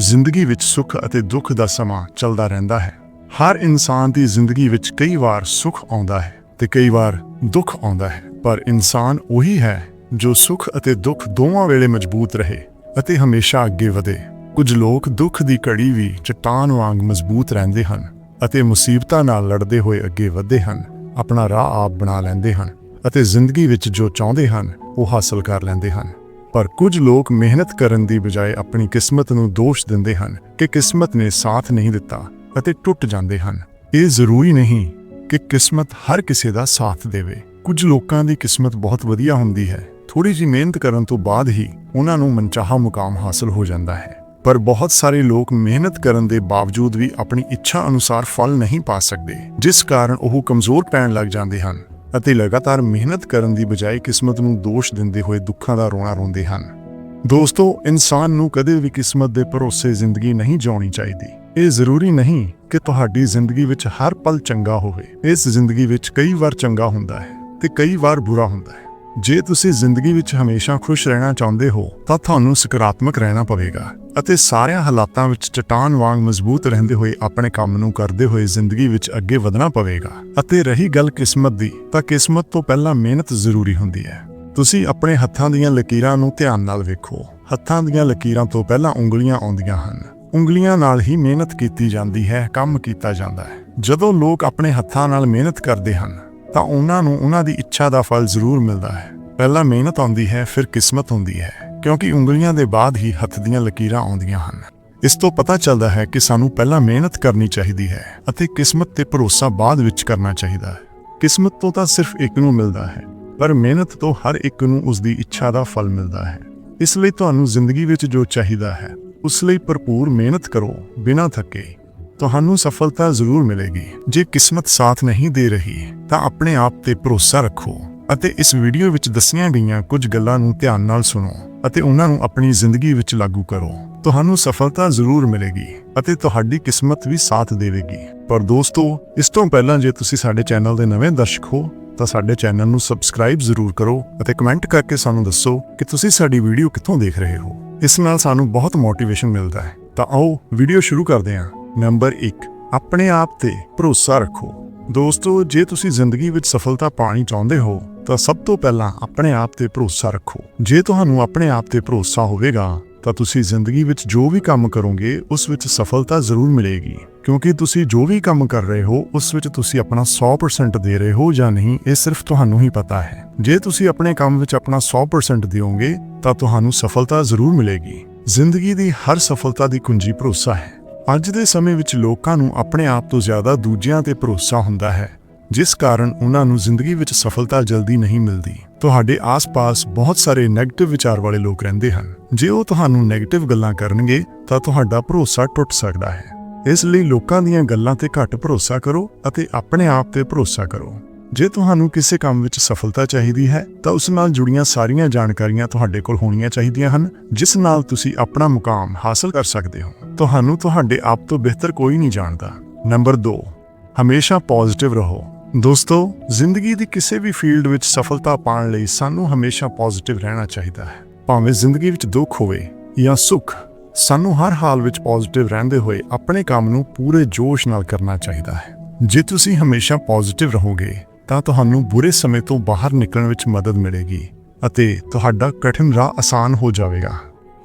ਜ਼ਿੰਦਗੀ ਵਿੱਚ ਸੁੱਖ ਅਤੇ ਦੁੱਖ ਦਾ ਸਮਾਂ ਚੱਲਦਾ ਰਹਿੰਦਾ ਹੈ। ਹਰ ਇਨਸਾਨ ਦੀ ਜ਼ਿੰਦਗੀ ਵਿੱਚ ਕਈ ਵਾਰ ਸੁੱਖ ਆਉਂਦਾ ਹੈ ਤੇ ਕਈ ਵਾਰ ਦੁੱਖ ਆਉਂਦਾ ਹੈ। ਪਰ ਇਨਸਾਨ ਉਹੀ ਹੈ ਜੋ ਸੁੱਖ ਅਤੇ ਦੁੱਖ ਦੋਵਾਂ ਵੇਲੇ ਮਜ਼ਬੂਤ ਰਹੇ ਅਤੇ ਹਮੇਸ਼ਾ ਅੱਗੇ ਵਧੇ। ਕੁਝ ਲੋਕ ਦੁੱਖ ਦੀ ਘੜੀ ਵੀ ਚਟਾਨ ਵਾਂਗ ਮਜ਼ਬੂਤ ਰਹਿੰਦੇ ਹਨ ਅਤੇ ਮੁਸੀਬਤਾਂ ਨਾਲ ਲੜਦੇ ਹੋਏ ਅੱਗੇ ਵਧਦੇ ਹਨ, ਆਪਣਾ ਰਾਹ ਆਪ ਬਣਾ ਲੈਂਦੇ ਹਨ ਅਤੇ ਜ਼ਿੰਦਗੀ ਵਿੱਚ ਜੋ ਚਾਹੁੰਦੇ ਹਨ, ਉਹ ਹਾਸਲ ਕਰ ਲੈਂਦੇ ਹਨ। ਪਰ ਕੁਝ ਲੋਕ ਮਿਹਨਤ ਕਰਨ ਦੀ ਬਜਾਏ ਆਪਣੀ ਕਿਸਮਤ ਨੂੰ ਦੋਸ਼ ਦਿੰਦੇ ਹਨ ਕਿ ਕਿਸਮਤ ਨੇ ਸਾਥ ਨਹੀਂ ਦਿੱਤਾ ਅਤੇ ਟੁੱਟ ਜਾਂਦੇ ਹਨ। ਇਹ ਜ਼ਰੂਰੀ ਨਹੀਂ ਕਿ ਕਿਸਮਤ ਹਰ ਕਿਸੇ ਦਾ ਸਾਥ ਦੇਵੇ। ਕੁਝ ਲੋਕਾਂ ਦੀ ਕਿਸਮਤ ਬਹੁਤ ਵਧੀਆ ਹੁੰਦੀ ਹੈ। ਥੋੜੀ ਜਿਹੀ ਮਿਹਨਤ ਕਰਨ ਤੋਂ ਬਾਅਦ ਹੀ ਉਹਨਾਂ ਨੂੰ ਮਨਚਾਹਾ ਮੁਕਾਮ ਹਾਸਲ ਹੋ ਜਾਂਦਾ ਹੈ। ਪਰ ਬਹੁਤ ਸਾਰੇ ਲੋਕ ਮਿਹਨਤ ਕਰਨ ਦੇ ਬਾਵਜੂਦ ਵੀ ਆਪਣੀ ਇੱਛਾ ਅਨੁਸਾਰ ਫਲ ਨਹੀਂ ਪਾ ਸਕਦੇ, ਜਿਸ ਕਾਰਨ ਉਹ ਕਮਜ਼ੋਰ ਪੈਣ ਲੱਗ ਜਾਂਦੇ ਹਨ। ਅਤੇ ਲਗਾਤਾਰ ਮਿਹਨਤ ਕਰਨ ਦੀ ਬਜਾਏ ਕਿਸਮਤ ਨੂੰ ਦੋਸ਼ ਦਿੰਦੇ ਹੋਏ ਦੁੱਖਾਂ ਦਾ ਰੋਣਾ ਰੋਂਦੇ ਹਨ। ਦੋਸਤੋ, ਇਨਸਾਨ ਨੂੰ ਕਦੇ ਵੀ ਕਿਸਮਤ ਦੇ ਭਰੋਸੇ ਜ਼ਿੰਦਗੀ ਨਹੀਂ ਜਿਉਣੀ ਚਾਹੀਦੀ। ਇਹ ਜ਼ਰੂਰੀ ਨਹੀਂ ਕਿ ਤੁਹਾਡੀ ਜ਼ਿੰਦਗੀ ਵਿੱਚ ਹਰ ਪਲ ਚੰਗਾ ਹੋਵੇ। ਇਸ ਜ਼ਿੰਦਗੀ ਵਿੱਚ ਕਈ ਵਾਰ ਚੰਗਾ ਹੁੰਦਾ ਹੈ ਤੇ ਕਈ ਵਾਰ ਬੁਰਾ ਹੁੰਦਾ ਹੈ। ਜੇ ਤੁਸੀਂ ਜ਼ਿੰਦਗੀ ਵਿੱਚ ਹਮੇਸ਼ਾ ਖੁਸ਼ ਰਹਿਣਾ ਚਾਹੁੰਦੇ ਹੋ, ਤਾਂ ਤੁਹਾਨੂੰ ਸਕਾਰਾਤਮਕ ਰਹਿਣਾ ਪਵੇਗਾ ਅਤੇ ਸਾਰਿਆਂ ਹਾਲਾਤਾਂ ਵਿੱਚ ਚਟਾਨ ਵਾਂਗ ਮਜ਼ਬੂਤ ਰਹਿੰਦੇ ਹੋਏ ਆਪਣੇ ਕੰਮ ਨੂੰ ਕਰਦੇ ਹੋਏ ਜ਼ਿੰਦਗੀ ਵਿੱਚ ਅੱਗੇ ਵਧਣਾ ਪਵੇਗਾ ਅਤੇ ਰਹੀ ਗੱਲ ਕਿਸਮਤ ਦੀ, ਤਾਂ ਕਿਸਮਤ ਤੋਂ ਪਹਿਲਾਂ ਮਿਹਨਤ ਜ਼ਰੂਰੀ ਹੁੰਦੀ ਹੈ। ਤੁਸੀਂ ਆਪਣੇ ਹੱਥਾਂ ਦੀਆਂ ਲਕੀਰਾਂ ਨੂੰ ਧਿਆਨ ਨਾਲ ਵੇਖੋ। ਹੱਥਾਂ ਦੀਆਂ ਲਕੀਰਾਂ ਤੋਂ ਪਹਿਲਾਂ ਉਂਗਲੀਆਂ ਆਉਂਦੀਆਂ ਹਨ। ਉਂਗਲੀਆਂ ਨਾਲ ਹੀ ਮਿਹਨਤ ਕੀਤੀ ਜਾਂਦੀ ਹੈ, ਕੰਮ ਕੀਤਾ ਜਾਂਦਾ ਹੈ। ਜਦੋਂ ਲੋਕ ਆਪਣੇ ਹੱਥਾਂ ਨਾਲ ਮਿਹਨਤ ਕਰਦੇ ਹਨ ਤਾਂ ਉਹਨਾਂ ਨੂੰ ਉਹਨਾਂ ਦੀ ਇੱਛਾ ਦਾ ਫਲ ਜ਼ਰੂਰ ਮਿਲਦਾ ਹੈ। ਪਹਿਲਾਂ ਮਿਹਨਤ ਆਉਂਦੀ ਹੈ, ਫਿਰ ਕਿਸਮਤ ਹੁੰਦੀ ਹੈ, ਕਿਉਂਕਿ ਉਂਗਲੀਆਂ ਦੇ ਬਾਅਦ ਹੀ ਹੱਥ ਦੀਆਂ ਲਕੀਰਾਂ ਆਉਂਦੀਆਂ ਹਨ। ਇਸ ਤੋਂ ਪਤਾ ਚੱਲਦਾ ਹੈ ਕਿ ਸਾਨੂੰ ਪਹਿਲਾਂ ਮਿਹਨਤ ਕਰਨੀ ਚਾਹੀਦੀ ਹੈ ਅਤੇ ਕਿਸਮਤ ਤੇ ਭਰੋਸਾ ਬਾਅਦ ਵਿੱਚ ਕਰਨਾ ਚਾਹੀਦਾ ਹੈ। ਕਿਸਮਤ ਤੋਂ ਤਾਂ ਸਿਰਫ ਇੱਕ ਨੂੰ ਮਿਲਦਾ ਹੈ, ਪਰ ਮਿਹਨਤ ਤੋਂ ਹਰ ਇੱਕ ਨੂੰ ਉਸ ਦੀ ਇੱਛਾ ਦਾ ਫਲ ਮਿਲਦਾ ਹੈ। ਇਸ ਲਈ ਤੁਹਾਨੂੰ ਜ਼ਿੰਦਗੀ ਵਿੱਚ ਜੋ ਚਾਹੀਦਾ ਹੈ, ਉਸ ਲਈ ਭਰਪੂਰ ਮਿਹਨਤ ਕਰੋ, ਬਿਨਾਂ ਥੱਕੇ। ਤੁਹਾਨੂੰ ਸਫਲਤਾ ਜ਼ਰੂਰ ਮਿਲੇਗੀ। ਜੇ ਕਿਸਮਤ ਸਾਥ ਨਹੀਂ ਦੇ ਰਹੀ, ਤਾਂ ਆਪਣੇ ਆਪ ਤੇ ਭਰੋਸਾ ਰੱਖੋ ਅਤੇ ਇਸ ਵੀਡੀਓ ਵਿੱਚ ਦੱਸੀਆਂ ਗਈਆਂ ਕੁਝ ਗੱਲਾਂ ਨੂੰ ਧਿਆਨ ਨਾਲ ਸੁਣੋ ਅਤੇ ਉਹਨਾਂ ਨੂੰ ਆਪਣੀ ਜ਼ਿੰਦਗੀ ਵਿੱਚ ਲਾਗੂ ਕਰੋ। ਤੁਹਾਨੂੰ ਸਫਲਤਾ ਜ਼ਰੂਰ ਮਿਲੇਗੀ ਅਤੇ ਤੁਹਾਡੀ ਕਿਸਮਤ ਵੀ ਸਾਥ ਦੇਵੇਗੀ। ਪਰ ਦੋਸਤੋ, ਇਸ ਤੋਂ ਪਹਿਲਾਂ ਜੇ ਤੁਸੀਂ ਸਾਡੇ ਚੈਨਲ ਦੇ ਨਵੇਂ ਦਰਸ਼ਕ ਹੋ, ਤਾਂ ਸਾਡੇ ਚੈਨਲ ਨੂੰ ਸਬਸਕ੍ਰਾਈਬ ਜ਼ਰੂਰ ਕਰੋ ਅਤੇ ਕਮੈਂਟ ਕਰਕੇ ਸਾਨੂੰ ਦੱਸੋ ਕਿ ਤੁਸੀਂ ਸਾਡੀ ਵੀਡੀਓ ਕਿੱਥੋਂ ਦੇਖ ਰਹੇ ਹੋ। ਇਸ ਨਾਲ ਸਾਨੂੰ ਬਹੁਤ ਮੋਟੀਵੇਸ਼ਨ ਮਿਲਦਾ ਹੈ। ਤਾਂ ਆਓ, ਵੀਡੀਓ ਸ਼ੁਰੂ ਕਰਦੇ ਹਾਂ। ਨੰਬਰ 1 ਆਪਣੇ ਆਪ ਤੇ ਭਰੋਸਾ ਰੱਖੋ। ਦੋਸਤੋ, ਜੇ ਤੁਸੀਂ ਜ਼ਿੰਦਗੀ ਵਿੱਚ ਸਫਲਤਾ ਪਾਣੀ ਚਾਹੁੰਦੇ ਹੋ, ਤਾਂ ਸਭ ਤੋਂ ਪਹਿਲਾਂ ਆਪਣੇ ਆਪ ਤੇ ਭਰੋਸਾ ਰੱਖੋ। ਜੇ ਤੁਹਾਨੂੰ ਆਪਣੇ ਆਪ ਤੇ ਭਰੋਸਾ ਹੋਵੇਗਾ, ਤਾਂ ਤੁਸੀਂ ਜ਼ਿੰਦਗੀ ਵਿੱਚ ਜੋ ਵੀ ਕੰਮ ਕਰੋਗੇ, ਉਸ ਵਿੱਚ ਸਫਲਤਾ ਜ਼ਰੂਰ ਮਿਲੇਗੀ। ਕਿਉਂਕਿ ਤੁਸੀਂ ਜੋ ਵੀ ਕੰਮ ਕਰ ਰਹੇ ਹੋ, ਉਸ ਵਿੱਚ ਤੁਸੀਂ ਆਪਣਾ 100% ਦੇ ਰਹੇ ਹੋ ਜਾਂ ਨਹੀਂ, ਇਹ ਸਿਰਫ ਤੁਹਾਨੂੰ ਹੀ ਪਤਾ ਹੈ। ਜੇ ਤੁਸੀਂ ਆਪਣੇ ਕੰਮ ਵਿੱਚ ਆਪਣਾ 100% ਦਿਓਗੇ, ਤਾਂ ਤੁਹਾਨੂੰ ਸਫਲਤਾ ਜ਼ਰੂਰ ਮਿਲੇਗੀ। ਜ਼ਿੰਦਗੀ ਦੀ ਹਰ ਸਫਲਤਾ ਦੀ ਕੁੰਜੀ ਭਰੋਸਾ ਹੈ। ਅੱਜ ਦੇ ਸਮੇਂ ਵਿੱਚ ਲੋਕਾਂ ਨੂੰ ਆਪਣੇ ਆਪ ਤੋਂ ਜ਼ਿਆਦਾ ਦੂਜਿਆਂ ਤੇ ਭਰੋਸਾ ਹੁੰਦਾ ਹੈ, ਜਿਸ ਕਾਰਨ ਉਹਨਾਂ ਨੂੰ ਜ਼ਿੰਦਗੀ ਵਿੱਚ ਸਫਲਤਾ ਜਲਦੀ ਨਹੀਂ ਮਿਲਦੀ। ਤੁਹਾਡੇ ਆਸ-ਪਾਸ ਬਹੁਤ ਸਾਰੇ 네ਗੇਟਿਵ ਵਿਚਾਰ ਵਾਲੇ ਲੋਕ ਰਹਿੰਦੇ ਹਨ। ਜੇ ਉਹ ਤੁਹਾਨੂੰ ਨੈਗੇਟਿਵ ਗੱਲਾਂ ਕਰਨਗੇ, ਤਾਂ ਤੁਹਾਡਾ ਭਰੋਸਾ ਟੁੱਟ ਸਕਦਾ ਹੈ। ਇਸ ਲਈ ਲੋਕਾਂ ਦੀਆਂ ਗੱਲਾਂ ਤੇ ਘੱਟ ਭਰੋਸਾ ਕਰੋ ਅਤੇ ਆਪਣੇ ਆਪ ਤੇ ਭਰੋਸਾ ਕਰੋ। ਜੇ ਤੁਹਾਨੂੰ ਕਿਸੇ ਕੰਮ ਵਿੱਚ ਸਫਲਤਾ ਚਾਹੀਦੀ ਹੈ, ਤਾਂ ਉਸ ਨਾਲ ਜੁੜੀਆਂ ਸਾਰੀਆਂ ਜਾਣਕਾਰੀਆਂ ਤੁਹਾਡੇ ਕੋਲ ਹੋਣੀਆਂ ਚਾਹੀਦੀਆਂ ਹਨ, ਜਿਸ ਨਾਲ ਤੁਸੀਂ ਆਪਣਾ ਮੁਕਾਮ ਹਾਸਲ ਕਰ ਸਕਦੇ ਹੋ। ਤੁਹਾਨੂੰ ਤੁਹਾਡੇ ਆਪ ਤੋਂ ਬਿਹਤਰ ਕੋਈ ਨਹੀਂ ਜਾਣਦਾ। ਨੰਬਰ 2 ਹਮੇਸ਼ਾ ਪੋਜ਼ਿਟਿਵ ਰਹੋ। ਦੋਸਤੋ, ਜ਼ਿੰਦਗੀ ਦੀ ਕਿਸੇ ਵੀ ਫੀਲਡ ਵਿੱਚ ਸਫਲਤਾ ਪਾਉਣ ਲਈ ਸਾਨੂੰ ਹਮੇਸ਼ਾ ਪੋਜ਼ਿਟਿਵ ਰਹਿਣਾ ਚਾਹੀਦਾ ਹੈ। ਭਾਵੇਂ ਜ਼ਿੰਦਗੀ ਵਿੱਚ ਦੁੱਖ ਹੋਵੇ ਜਾਂ ਸੁੱਖ, ਸਾਨੂੰ ਹਰ ਹਾਲ ਵਿੱਚ ਪੋਜ਼ਿਟਿਵ ਰਹਿੰਦੇ ਹੋਏ ਆਪਣੇ ਕੰਮ ਨੂੰ ਪੂਰੇ ਜੋਸ਼ ਨਾਲ ਕਰਨਾ ਚਾਹੀਦਾ ਹੈ। ਜੇ ਤੁਸੀਂ ਹਮੇਸ਼ਾ ਪੋਜ਼ਿਟਿਵ ਰਹੋਗੇ ਤਾਂ ਤੁਹਾਨੂੰ ਬੁਰੇ ਸਮੇਂ ਤੋਂ ਬਾਹਰ ਨਿਕਲਣ ਵਿੱਚ ਮਦਦ ਮਿਲੇਗੀ ਅਤੇ ਤੁਹਾਡਾ ਕਠਿਨ ਰਾਹ ਆਸਾਨ ਹੋ ਜਾਵੇਗਾ।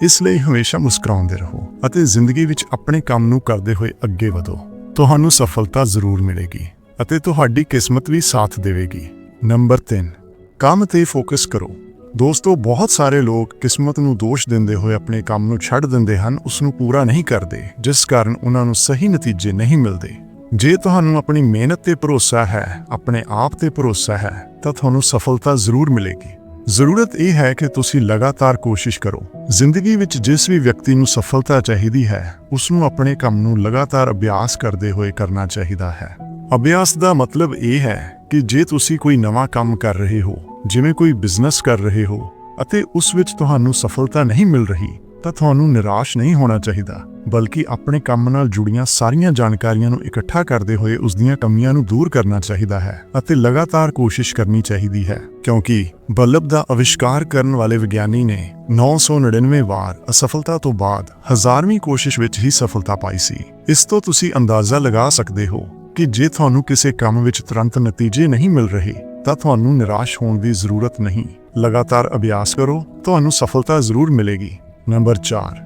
ਇਸ ਲਈ ਹਮੇਸ਼ਾ ਮੁਸਕਰਾਉਂਦੇ ਰਹੋ ਅਤੇ ਜ਼ਿੰਦਗੀ ਵਿੱਚ ਆਪਣੇ ਕੰਮ ਨੂੰ ਕਰਦੇ ਹੋਏ ਅੱਗੇ ਵਧੋ। ਤੁਹਾਨੂੰ ਸਫਲਤਾ ਜ਼ਰੂਰ ਮਿਲੇਗੀ ਅਤੇ ਤੁਹਾਡੀ ਕਿਸਮਤ ਵੀ ਸਾਥ ਦੇਵੇਗੀ। ਨੰਬਰ 3 ਕੰਮ ਤੇ ਫੋਕਸ ਕਰੋ। ਦੋਸਤੋ, ਬਹੁਤ ਸਾਰੇ ਲੋਕ ਕਿਸਮਤ ਨੂੰ ਦੋਸ਼ ਦਿੰਦੇ ਹੋਏ ਆਪਣੇ ਕੰਮ ਨੂੰ ਛੱਡ ਦਿੰਦੇ ਹਨ ਉਸ ਨੂੰ ਪੂਰਾ ਨਹੀਂ ਕਰਦੇ, ਜਿਸ ਕਾਰਨ ਉਹਨਾਂ ਨੂੰ ਸਹੀ ਨਤੀਜੇ ਨਹੀਂ ਮਿਲਦੇ। ਜੇ ਤੁਹਾਨੂੰ ਆਪਣੀ ਮਿਹਨਤ ਤੇ ਭਰੋਸਾ ਹੈ, ਆਪਣੇ ਆਪ ਤੇ ਭਰੋਸਾ ਹੈ, ਤਾਂ ਤੁਹਾਨੂੰ ਸਫਲਤਾ ਜ਼ਰੂਰ ਮਿਲੇਗੀ। ਜ਼ਰੂਰਤ ਇਹ ਹੈ ਕਿ ਤੁਸੀਂ ਲਗਾਤਾਰ ਕੋਸ਼ਿਸ਼ ਕਰੋ। ਜ਼ਿੰਦਗੀ ਵਿੱਚ ਜਿਸ ਵੀ ਵਿਅਕਤੀ ਨੂੰ ਸਫਲਤਾ ਚਾਹੀਦੀ ਹੈ ਉਸ ਨੂੰ ਆਪਣੇ ਕੰਮ ਨੂੰ ਲਗਾਤਾਰ ਅਭਿਆਸ ਕਰਦੇ ਹੋਏ ਕਰਨਾ ਚਾਹੀਦਾ ਹੈ। ਅਭਿਆਸ ਦਾ ਮਤਲਬ ਇਹ ਹੈ ਕਿ ਜੇ ਤੁਸੀਂ ਕੋਈ ਨਵਾਂ ਕੰਮ ਕਰ ਰਹੇ ਹੋ, ਜਿਵੇਂ ਕੋਈ ਬਿਜ਼ਨਸ ਕਰ ਰਹੇ ਹੋ, ਅਤੇ ਉਸ ਵਿੱਚ ਤੁਹਾਨੂੰ ਸਫਲਤਾ ਨਹੀਂ ਮਿਲ ਰਹੀ ਤਾਂ ਤੁਹਾਨੂੰ ਨਿਰਾਸ਼ ਨਹੀਂ ਹੋਣਾ ਚਾਹੀਦਾ, ਬਲਕਿ ਆਪਣੇ ਕੰਮ ਨਾਲ ਜੁੜੀਆਂ ਸਾਰੀਆਂ ਜਾਣਕਾਰੀਆਂ ਨੂੰ ਇਕੱਠਾ ਕਰਦੇ ਹੋਏ ਉਸ ਦੀਆਂ ਕਮੀਆਂ ਨੂੰ ਦੂਰ ਕਰਨਾ ਚਾਹੀਦਾ ਹੈ ਅਤੇ ਲਗਾਤਾਰ ਕੋਸ਼ਿਸ਼ ਕਰਨੀ ਚਾਹੀਦੀ ਹੈ, ਕਿਉਂਕਿ ਬਲਬ ਦਾ ਅਵਿਸ਼ਕਾਰ ਕਰਨ ਵਾਲੇ ਵਿਗਿਆਨੀ ਨੇ 999 ਵਾਰ ਅਸਫਲਤਾ ਤੋਂ ਬਾਅਦ ਹਜ਼ਾਰਵੀਂ ਕੋਸ਼ਿਸ਼ ਵਿੱਚ ਹੀ ਸਫਲਤਾ ਪਾਈ ਸੀ। ਇਸ ਤੋਂ ਤੁਸੀਂ ਅੰਦਾਜ਼ਾ ਲਗਾ ਸਕਦੇ ਹੋ ਕਿ ਜੇ ਤੁਹਾਨੂੰ ਕਿਸੇ ਕੰਮ ਵਿੱਚ ਤੁਰੰਤ ਨਤੀਜੇ ਨਹੀਂ ਮਿਲ ਰਹੇ, ਤਾਂ ਤੁਹਾਨੂੰ ਨਿਰਾਸ਼ ਹੋਣ ਦੀ ਜ਼ਰੂਰਤ ਨਹੀਂ। ਲਗਾਤਾਰ ਅਭਿਆਸ ਕਰੋ, ਤੁਹਾਨੂੰ ਸਫਲਤਾ ਜ਼ਰੂਰ ਮਿਲੇਗੀ। ਨੰਬਰ 4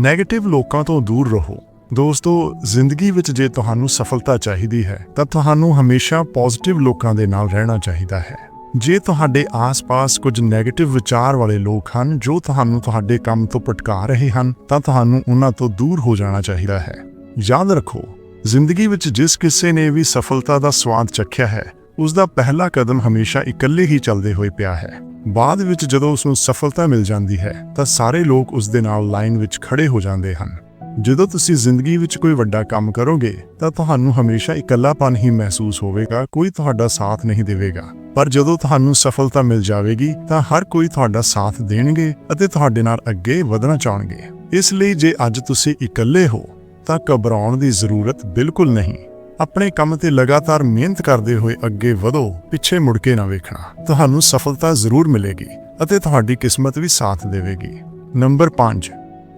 네ਗੇਟਿਵ ਲੋਕਾਂ ਤੋਂ ਦੂਰ ਰਹੋ। ਦੋਸਤੋ, ਜ਼ਿੰਦਗੀ ਵਿੱਚ ਜੇ ਤੁਹਾਨੂੰ ਸਫਲਤਾ ਚਾਹੀਦੀ ਹੈ, ਤਾਂ ਤੁਹਾਨੂੰ ਹਮੇਸ਼ਾ ਪੋਜ਼ਿਟਿਵ ਲੋਕਾਂ ਦੇ ਨਾਲ ਰਹਿਣਾ ਚਾਹੀਦਾ ਹੈ। ਜੇ ਤੁਹਾਡੇ ਆਸ-ਪਾਸ ਕੁਝ 네ਗੇਟਿਵ ਵਿਚਾਰ ਵਾਲੇ ਲੋਕ ਹਨ, ਜੋ ਤੁਹਾਨੂੰ ਤੁਹਾਡੇ ਕੰਮ ਤੋਂ ਭਟਕਾ ਰਹੇ ਹਨ, ਤਾਂ ਤੁਹਾਨੂੰ ਉਹਨਾਂ ਤੋਂ ਦੂਰ ਹੋ ਜਾਣਾ ਚਾਹੀਦਾ ਹੈ। ਯਾਦ ਰੱਖੋ, ਜ਼ਿੰਦਗੀ ਵਿੱਚ ਜਿਸ ਕਿਸੇ ਨੇ ਵੀ ਸਫਲਤਾ ਦਾ ਸਵਾਦ ਚੱਖਿਆ ਹੈ ਉਸ ਦਾ ਪਹਿਲਾ ਕਦਮ ਹਮੇਸ਼ਾ ਇਕੱਲੇ ਹੀ ਚੱਲਦੇ ਹੋਏ ਪਿਆ ਹੈ। ਬਾਅਦ ਵਿੱਚ ਜਦੋਂ ਉਸ ਨੂੰ ਸਫਲਤਾ ਮਿਲ ਜਾਂਦੀ ਹੈ, ਤਾਂ ਸਾਰੇ ਲੋਕ ਉਸ ਦੇ ਨਾਲ ਲਾਈਨ ਵਿੱਚ ਖੜੇ ਹੋ ਜਾਂਦੇ ਹਨ। ਜਦੋਂ ਤੁਸੀਂ ਜ਼ਿੰਦਗੀ ਵਿੱਚ ਕੋਈ ਵੱਡਾ ਕੰਮ ਕਰੋਗੇ, ਤਾਂ ਤੁਹਾਨੂੰ ਹਮੇਸ਼ਾ ਇਕੱਲਾਪਨ ਹੀ ਮਹਿਸੂਸ ਹੋਵੇਗਾ, ਕੋਈ ਤੁਹਾਡਾ ਸਾਥ ਨਹੀਂ ਦੇਵੇਗਾ। ਪਰ ਜਦੋਂ ਤੁਹਾਨੂੰ ਸਫਲਤਾ ਮਿਲ ਜਾਵੇਗੀ, ਤਾਂ ਹਰ ਕੋਈ ਤੁਹਾਡਾ ਸਾਥ ਦੇਣਗੇ ਅਤੇ ਤੁਹਾਡੇ ਨਾਲ ਅੱਗੇ ਵਧਣਾ ਚਾਹਣਗੇ। ਇਸ ਲਈ ਜੇ ਅੱਜ ਤੁਸੀਂ ਇਕੱਲੇ ਹੋ, ਤਾਂ ਘਬਰਾਉਣ ਦੀ ਜ਼ਰੂਰਤ ਬਿਲਕੁਲ ਨਹੀਂ। ਆਪਣੇ ਕੰਮ ਤੇ ਲਗਾਤਾਰ ਮਿਹਨਤ ਕਰਦੇ ਹੋਏ ਅੱਗੇ ਵਧੋ, ਪਿੱਛੇ ਮੁੜ ਕੇ ਨਾ ਵੇਖਣਾ। ਤੁਹਾਨੂੰ ਸਫਲਤਾ ਜ਼ਰੂਰ ਮਿਲੇਗੀ ਅਤੇ ਤੁਹਾਡੀ ਕਿਸਮਤ ਵੀ ਸਾਥ ਦੇਵੇਗੀ। ਨੰਬਰ 5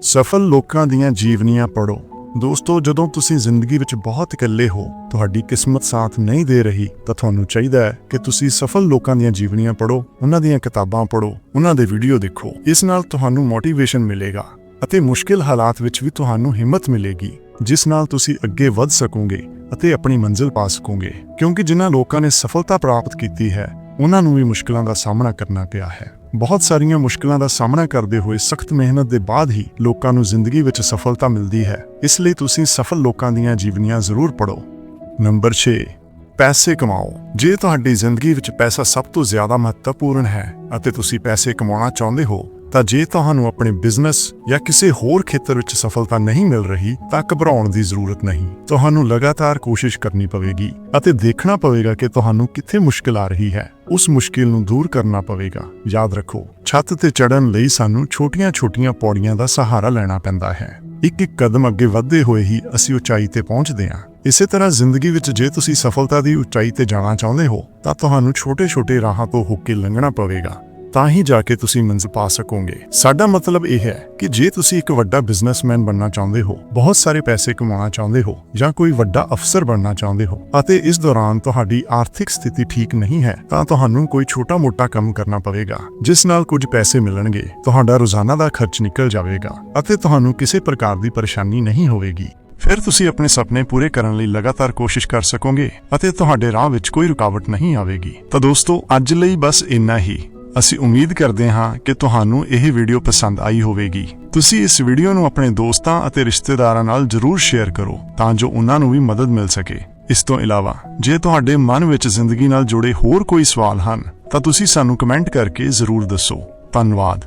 ਸਫਲ ਲੋਕਾਂ ਦੀਆਂ ਜੀਵਨੀਆਂ ਪੜ੍ਹੋ। ਦੋਸਤੋ, ਜਦੋਂ ਤੁਸੀਂ ਜ਼ਿੰਦਗੀ ਵਿੱਚ ਬਹੁਤ ਇਕੱਲੇ ਹੋ, ਤੁਹਾਡੀ ਕਿਸਮਤ ਸਾਥ ਨਹੀਂ ਦੇ ਰਹੀ, ਤਾਂ ਤੁਹਾਨੂੰ ਚਾਹੀਦਾ ਹੈ ਕਿ ਤੁਸੀਂ ਸਫਲ ਲੋਕਾਂ ਦੀਆਂ ਜੀਵਨੀਆਂ ਪੜ੍ਹੋ, ਉਹਨਾਂ ਦੀਆਂ ਕਿਤਾਬਾਂ ਪੜ੍ਹੋ, ਉਹਨਾਂ ਦੇ ਵੀਡੀਓ ਦੇਖੋ। ਇਸ ਨਾਲ ਤੁਹਾਨੂੰ ਮੋਟੀਵੇਸ਼ਨ ਮਿਲੇਗਾ ਅਤੇ ਮੁਸ਼ਕਿਲ ਹਾਲਾਤ ਵਿੱਚ ਵੀ ਤੁਹਾਨੂੰ ਹਿੰਮਤ ਮਿਲੇਗੀ। ਜਿਸ ਨਾਲ ਤੁਸੀਂ ਅੱਗੇ ਵੱਧ ਸਕੋਗੇ ਅਤੇ ਆਪਣੀ ਮੰਜ਼ਿਲ ਪਾ ਸਕੋਗੇ। ਕਿਉਂਕਿ ਜਿਨ੍ਹਾਂ ਲੋਕਾਂ ਨੇ ਸਫਲਤਾ ਪ੍ਰਾਪਤ ਕੀਤੀ ਹੈ, ਉਹਨਾਂ ਨੂੰ ਵੀ ਮੁਸ਼ਕਲਾਂ ਦਾ ਸਾਹਮਣਾ ਕਰਨਾ ਪਿਆ ਹੈ। ਬਹੁਤ ਸਾਰੀਆਂ ਮੁਸ਼ਕਲਾਂ ਦਾ ਸਾਹਮਣਾ ਕਰਦੇ ਹੋਏ ਸਖਤ ਮਿਹਨਤ ਦੇ ਬਾਅਦ ਹੀ ਲੋਕਾਂ ਨੂੰ ਜ਼ਿੰਦਗੀ ਵਿੱਚ ਸਫਲਤਾ ਮਿਲਦੀ ਹੈ। ਇਸ ਲਈ ਤੁਸੀਂ ਸਫਲ ਲੋਕਾਂ ਦੀਆਂ ਜੀਵਨੀਆਂ ਜ਼ਰੂਰ ਪੜ੍ਹੋ। ਨੰਬਰ 6 ਪੈਸੇ ਕਮਾਓ। ਜੇ ਤੁਹਾਡੀ ਜ਼ਿੰਦਗੀ ਵਿੱਚ ਪੈਸਾ ਸਭ ਤੋਂ ਜ਼ਿਆਦਾ ਮਹੱਤਵਪੂਰਨ ਹੈ ਅਤੇ ਤੁਸੀਂ ਪੈਸੇ ਕਮਾਉਣਾ ਚਾਹੁੰਦੇ ਹੋ ਤਾਂ ਜੇ ਤੁਹਾਨੂੰ ਆਪਣੇ ਬਿਜ਼ਨਸ ਜਾਂ ਕਿਸੇ ਹੋਰ ਖੇਤਰ ਵਿੱਚ ਸਫਲਤਾ ਨਹੀਂ ਮਿਲ ਰਹੀ, ਤਾਂ ਘਬਰਾਉਣ ਦੀ ਜ਼ਰੂਰਤ ਨਹੀਂ। ਤੁਹਾਨੂੰ ਲਗਾਤਾਰ ਕੋਸ਼ਿਸ਼ ਕਰਨੀ ਪਵੇਗੀ ਅਤੇ ਦੇਖਣਾ ਪਵੇਗਾ ਕਿ ਤੁਹਾਨੂੰ ਕਿੱਥੇ ਮੁਸ਼ਕਲ ਆ ਰਹੀ ਹੈ। ਉਸ ਮੁਸ਼ਕਿਲ ਨੂੰ ਦੂਰ ਕਰਨਾ ਪਵੇਗਾ। ਯਾਦ ਰੱਖੋ, ਛੱਤ ਤੇ ਚੜ੍ਹਨ ਲਈ ਸਾਨੂੰ ਛੋਟੀਆਂ-ਛੋਟੀਆਂ ਪੌੜੀਆਂ ਦਾ ਸਹਾਰਾ ਲੈਣਾ ਪੈਂਦਾ ਹੈ। ਇੱਕ ਇੱਕ ਕਦਮ ਅੱਗੇ ਵਧਦੇ ਹੋਏ ਹੀ ਅਸੀਂ ਉਚਾਈ ਤੇ ਪਹੁੰਚਦੇ ਹਾਂ। ਇਸੇ ਤਰ੍ਹਾਂ ਜ਼ਿੰਦਗੀ ਵਿੱਚ ਜੇ ਤੁਸੀਂ ਸਫਲਤਾ ਦੀ ਉਚਾਈ ਤੇ ਜਾਣਾ ਚਾਹੁੰਦੇ ਹੋ, ਤਾਂ ਤੁਹਾਨੂੰ ਛੋਟੇ-ਛੋਟੇ ਰਾਹਾਂ ਤੋਂ ਹੋ ਕੇ ਲੰਘਣਾ ਪਵੇਗਾ। ਤਾਂ ਹੀ ਜਾ ਕੇ ਤੁਸੀਂ ਮੰਜ਼ਿਲ ਪਾ ਸਕੋਗੇ। ਸਾਡਾ ਮਤਲਬ ਇਹ ਹੈ ਕਿ ਜੇ ਤੁਸੀਂ ਇੱਕ ਵੱਡਾ ਬਿਜ਼ਨਸਮੈਨ ਬਣਨਾ ਚਾਹੁੰਦੇ ਹੋ, ਬਹੁਤ ਸਾਰੇ ਪੈਸੇ ਕਮਾਉਣਾ ਚਾਹੁੰਦੇ ਹੋ ਜਾਂ ਕੋਈ ਵੱਡਾ ਅਫਸਰ ਬਣਨਾ ਚਾਹੁੰਦੇ ਹੋ ਅਤੇ ਇਸ ਦੌਰਾਨ ਤੁਹਾਡੀ ਆਰਥਿਕ ਸਥਿਤੀ ਠੀਕ ਨਹੀਂ ਹੈ, ਤਾਂ ਤੁਹਾਨੂੰ ਕੋਈ ਛੋਟਾ-ਮੋਟਾ ਕੰਮ ਕਰਨਾ ਪਵੇਗਾ, ਜਿਸ ਨਾਲ ਕੁਝ ਪੈਸੇ ਮਿਲਣਗੇ, ਤੁਹਾਡਾ ਰੋਜ਼ਾਨਾ ਦਾ ਖਰਚ ਨਿਕਲ ਜਾਵੇਗਾ ਅਤੇ ਤੁਹਾਨੂੰ ਕਿਸੇ ਪ੍ਰਕਾਰ ਦੀ ਪਰੇਸ਼ਾਨੀ ਨਹੀਂ ਹੋਵੇਗੀ। ਫਿਰ ਤੁਸੀਂ ਆਪਣੇ ਸੁਪਨੇ ਪੂਰੇ ਕਰਨ ਲਈ ਲਗਾਤਾਰ ਕੋਸ਼ਿਸ਼ ਕਰ ਸਕੋਗੇ ਅਤੇ ਤੁਹਾਡੇ ਰਾਹ ਵਿੱਚ ਕੋਈ ਰੁਕਾਵਟ ਨਹੀਂ ਆਵੇਗੀ। ਤਾਂ ਦੋਸਤੋ, ਅੱਜ ਲਈ ਬਸ ਇੰਨਾ ਹੀ। ਅਸੀਂ ਉਮੀਦ ਕਰਦੇ ਹਾਂ ਕਿ ਤੁਹਾਨੂੰ ਇਹ ਵੀਡੀਓ ਪਸੰਦ ਆਈ ਹੋਵੇਗੀ। ਤੁਸੀਂ ਇਸ ਵੀਡੀਓ ਨੂੰ ਆਪਣੇ ਦੋਸਤਾਂ ਅਤੇ ਰਿਸ਼ਤੇਦਾਰਾਂ ਨਾਲ ਜਰੂਰ ਸ਼ੇਅਰ ਕਰੋ ਤਾਂ ਜੋ ਉਹਨਾਂ ਨੂੰ ਵੀ ਮਦਦ ਮਿਲ ਸਕੇ। ਇਸ ਤੋਂ ਇਲਾਵਾ, ਜੇ ਤੁਹਾਡੇ ਮਨ ਵਿੱਚ ਜ਼ਿੰਦਗੀ ਨਾਲ ਜੁੜੇ ਹੋਰ ਕੋਈ ਸਵਾਲ ਹਨ, ਤਾਂ ਤੁਸੀਂ ਸਾਨੂੰ ਕਮੈਂਟ ਕਰਕੇ ਜ਼ਰੂਰ ਦੱਸੋ। ਧੰਨਵਾਦ।